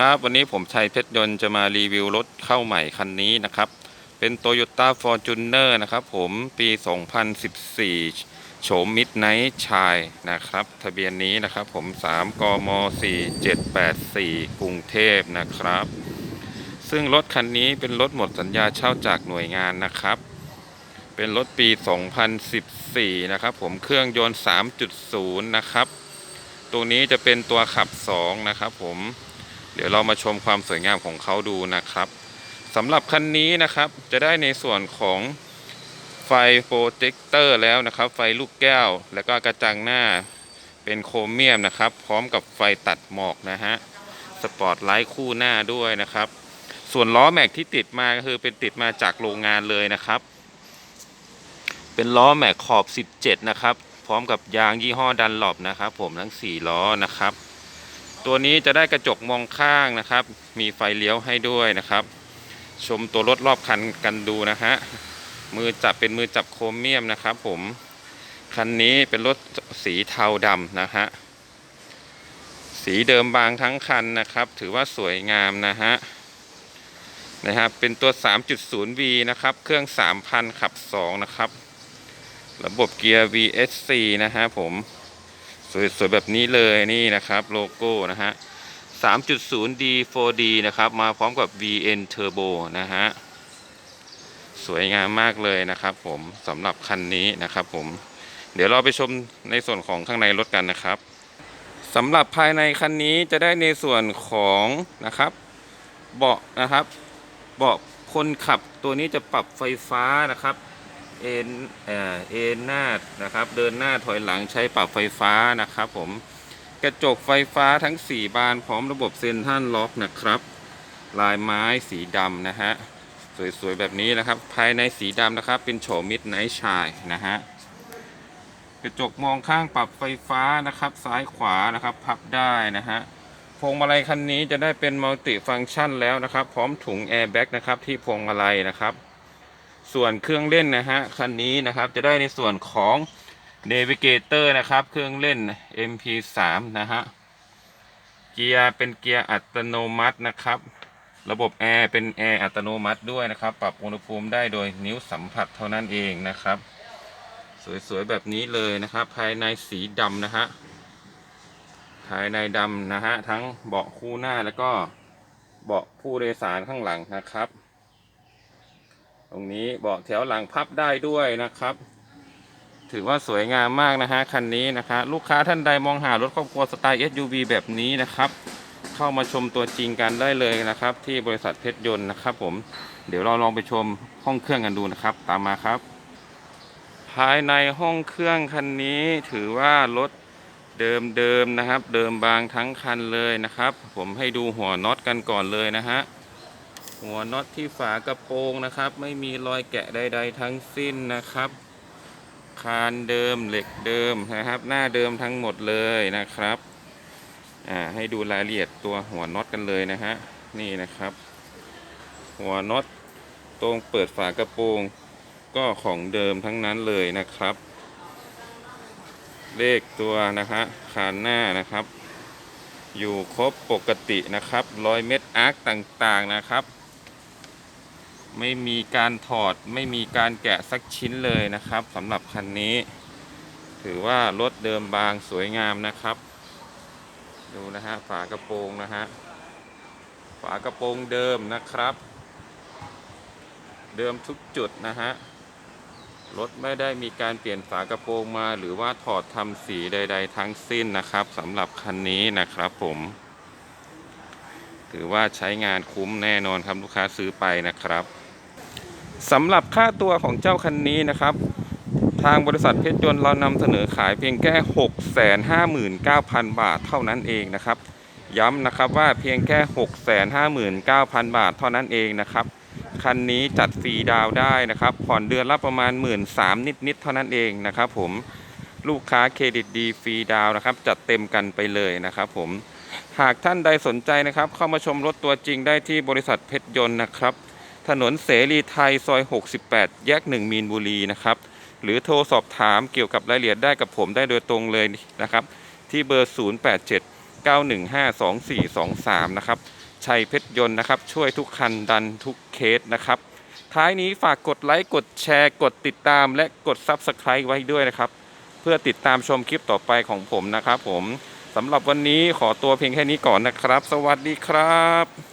ครับวันนี้ผมชัยเพชรยนต์จะมารีวิวรถเข้าใหม่คันนี้นะครับ เป็น Toyota Fortuner นะครับผมปี 2014 โฉม Midnight ชายนะครับ ทะเบียนนี้นะครับผม 3 กม 4784 กรุงเทพนะครับ ซึ่งรถคันนี้เป็นรถหมดสัญญาเช่าจากหน่วยงานนะครับ เป็นรถปี 2014 นะครับผมเครื่องยนต์ 3.0 นะครับตรงนี้จะเป็นตัวขับ 2 นะครับผม เดี๋ยวเรามาชมความสวยงามของเขาดูนะครับสำหรับคันนี้นะครับจะได้ในส่วนของไฟโปรเจคเตอร์แล้วนะครับ ไฟลูกแก้ว แล้วก็กระจังหน้าเป็นโครเมียมนะครับ พร้อมกับไฟตัดหมอกนะฮะสปอตไลท์คู่หน้าด้วยนะครับ ส่วนล้อแม็กที่ติดมาก็คือเป็นติดมาจากโรงงานเลยนะครับ เป็นล้อแม็กขอบ 17 นะครับ พร้อมกับยางยี่ห้อดันหลบนะครับ ผมทั้ง 4 ล้อนะครับ ตัวนี้จะได้กระจกมองข้างนะครับ มีไฟเลี้ยวให้ด้วยนะครับ ชมตัวรถรอบคันกันดูนะฮะมือจับเป็นมือจับโครเมียมนะครับ ผมคันนี้เป็นรถสีเทาดำนะฮะสีเดิมบางทั้งคันนะครับ ถือว่าสวยงามนะฮะนะครับเป็นตัว 3.0V นะครับ เครื่อง 3,000 ขับ 2 นะครับ ระบบเกียร์ VSC นะฮะผม สวยๆแบบนี้เลยนี่นะครับโลโก้นะฮะ 3.0D 4D นะครับ มาพร้อมกับ VN Turbo นะฮะ สวยงามมากเลยนะครับผมสำหรับคันนี้นะครับผม เดี๋ยวเราไปชมในส่วนของข้างในรถกันนะครับสำหรับภายในคันนี้จะได้ในส่วนของนะครับ เบาะนะครับ เบาะคนขับตัวนี้จะปรับไฟฟ้านะครับ เอ็นเอ่อเอ็นหน้านะครับ เดินหน้าถอยหลังใช้ปรับไฟฟ้านะครับ ผมกระจกไฟฟ้าทั้ง 4 บานพร้อมระบบเซ็นทรัลล็อกนะครับ ลายไม้สีดำนะฮะสวยๆแบบนี้นะครับ ภายในสีดำนะครับ เป็นโฉมมิดไนท์ชายนะฮะกระจกมองข้างปรับไฟฟ้านะครับ ซ้ายขวานะครับ พับได้นะฮะพวงมาลัยคันนี้จะได้เป็นมัลติฟังก์ชันแล้วนะครับ พร้อมถุงแอร์แบ็กนะครับที่พวงมาลัยนะครับ ส่วนเครื่องเล่นนะฮะคันนี้นะครับจะได้ในส่วนของ Navigator นะครับ เครื่องเล่น MP3 นะฮะเกียร์เป็นเกียร์อัตโนมัตินะครับ ระบบแอร์เป็นแอร์อัตโนมัติด้วยนะครับ ปรับอุณหภูมิได้โดยนิ้วสัมผัสเท่านั้นเองนะครับ สวยๆแบบนี้เลยนะครับ ภายในสีดำนะฮะภายในดำนะฮะทั้งเบาะคู่หน้าแล้วก็เบาะผู้โดยสารข้างหลังนะครับ ตรงนี้บาะแถวหลังพับได้ด้วยนะครับ ถือว่าสวยงามมากนะฮะคันนี้นะคะลูกค้าท่านใดมองหารถครอบครัวสไตล์ SUV แบบนี้นะครับ เข้ามาชมตัวจริงกันได้เลยนะครับ ที่บริษัทเพชรยนต์นะครับผมเดี๋ยวเราลองไปชมห้องเครื่องกันดูนะครับ ตามมาครับ ภายในห้องเครื่องคันนี้ถือว่ารถเดิมๆนะครับ เดิมบางทั้งคันเลยนะครับ ผมให้ดูหัวน็อตกันก่อนเลยนะฮะ หัวน็อตที่ฝากระโปรงนะครับ ไม่มีรอยแกะใด ๆ ทั้งสิ้นนะครับ คานเดิมเหล็กเดิมนะครับ หน้าเดิมทั้งหมดเลยนะครับอ่าให้ดูรายละเอียดตัวหัวน็อตกันเลยนะฮะนี่นะครับ หัวน็อตตรงเปิดฝากระโปรงก็ของเดิมทั้งนั้นเลยนะครับ เลขตัวนะฮะคานหน้านะครับ อยู่ครบปกตินะครับรอยเม็ดอาร์คต่างๆนะครับ ไม่มีการถอดไม่มีการแกะสักชิ้นเลยนะครับสำหรับคันนี้ ถือว่ารถเดิมบางสวยงามนะครับ ดูนะฮะฝากระโปรงนะฮะฝากระโปรงเดิมนะครับ เดิมทุกจุดนะฮะรถไม่ได้มีการเปลี่ยนฝากระโปรงมาหรือว่าถอดทำสีใด ๆ ทั้งสิ้นนะครับสำหรับคันนี้นะครับผม ถือว่าใช้งานคุ้มแน่นอนครับลูกค้าซื้อไปนะครับ สำหรับค่าตัวของเจ้าคันนี้นะครับ ทางบริษัทเพชรยนต์เรานำเสนอขายเพียงแค่ 659,000 บาทเท่านั้นเองนะครับ ย้ำนะครับว่าเพียงแค่ 659,000 บาทเท่านั้นเองนะครับ คันนี้จัดฟรีดาวได้นะครับ ผ่อนเดือนละประมาณ 1 3ื่นนิดๆเท่านั้นเองนะครับ ผมลูกค้าเครดิตดีฟรีดาวน์นะครับ จัดเต็มกันไปเลยนะครับ ผมหากท่านใดสนใจนะครับ เข้ามาชมรถตัวจริงได้ที่บริษัทเพชรยนต์นะครับ ถนนเสรีไทยซอย 68 แยก 1 มีนบุรีนะครับ หรือโทรสอบถามเกี่ยวกับรายละเอียดได้กับผมได้โดยตรงเลยนะครับ ที่เบอร์ 087 915 2423 นะครับ ชัยเพชรยนต์นะครับ ช่วยทุกคันดันทุกเคสนะครับ ท้ายนี้ฝากกดไลค์ กดแชร์ กดติดตาม และกด Subscribe ไว้ด้วยนะครับ เพื่อติดตามชมคลิปต่อไปของผมนะครับผมสำหรับวันนี้ขอตัวเพียงแค่นี้ก่อนนะครับ สวัสดีครับ